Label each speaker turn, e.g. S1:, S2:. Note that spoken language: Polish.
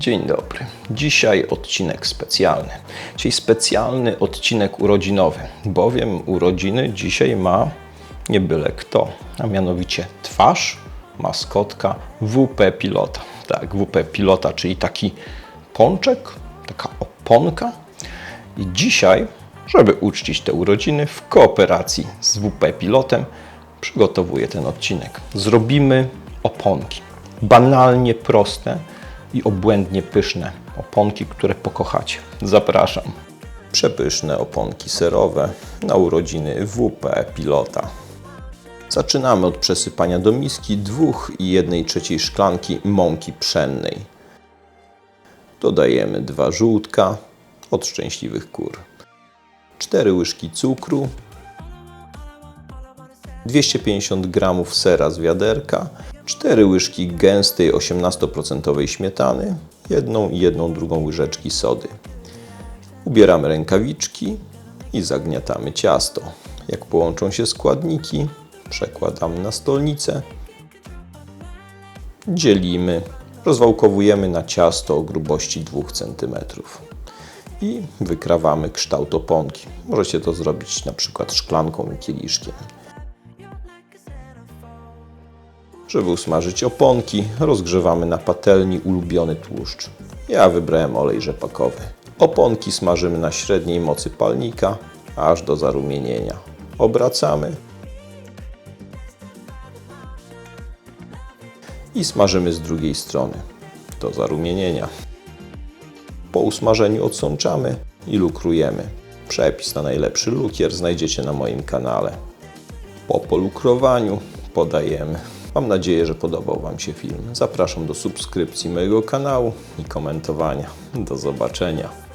S1: Dzień dobry. Dzisiaj odcinek specjalny. Dzisiaj specjalny odcinek urodzinowy, bowiem urodziny dzisiaj ma nie byle kto, a mianowicie twarz, maskotka WP Pilota. Tak, WP Pilota, czyli taki pączek, taka oponka. I dzisiaj, żeby uczcić te urodziny w kooperacji z WP Pilotem, przygotowuję ten odcinek. Zrobimy oponki. Banalnie proste i obłędnie pyszne oponki, które pokochacie. Zapraszam. Przepyszne oponki serowe na urodziny WP Pilota. Zaczynamy od przesypania do miski 2,1 trzeciej szklanki mąki pszennej. Dodajemy dwa żółtka od szczęśliwych kur. 4 łyżki cukru, 250 g sera z wiaderka, 4 łyżki gęstej 18% śmietany, jedną i jedną drugą łyżeczki sody. Ubieramy rękawiczki i zagniatamy ciasto. Jak połączą się składniki, przekładamy na stolnicę, dzielimy, rozwałkowujemy na ciasto o grubości 2 cm i wykrawamy kształt oponki. Możecie to zrobić na przykład szklanką i kieliszkiem. Żeby usmażyć oponki, rozgrzewamy na patelni ulubiony tłuszcz. Ja wybrałem olej rzepakowy. Oponki smażymy na średniej mocy palnika, aż do zarumienienia. Obracamy i smażymy z drugiej strony, do zarumienienia. Po usmażeniu odsączamy i lukrujemy. Przepis na najlepszy lukier znajdziecie na moim kanale. Po polukrowaniu podajemy. Mam nadzieję, że podobał Wam się film. Zapraszam do subskrypcji mojego kanału i komentowania. Do zobaczenia.